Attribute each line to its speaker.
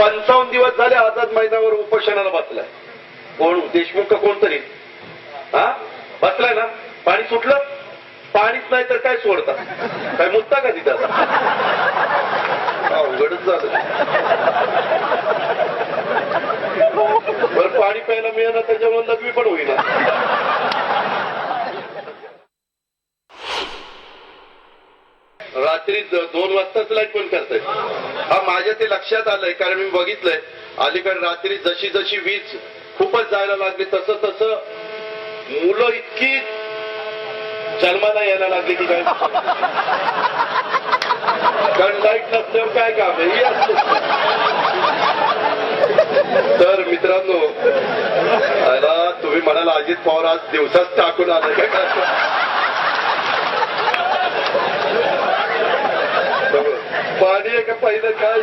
Speaker 1: पंचावन्न दिवस झाले आझाद मैदानावर उपोषणाला बसलाय. कोण? देशमुख का कोणतरी? हा? बसलाय ना? पाणी सुटलं? पाणीच नाही तर काय सोडता? काय मुद्दा का तिथं? अवघडच झालं. बरं पाणी प्यायला मिळेना त्याच्यामुळे लघवी पण होईना रात्री दोन वाजताच लाइट बंद करतायत. माझ्या ते लक्षात आलंय कारण मी बघितलंय अलीकडे रात्री जशी जशी वीज खूपच जायला लागली तसं तसं मुलं इतकी जन्माला यायला लागली की काय? कारण लाइट नसल्यावर काय काम आहे? तर मित्रांनो तुम्ही म्हणाला अजित पवार आज दिवसाच टाकून आलं काय पाणी आहे का पहिलं काय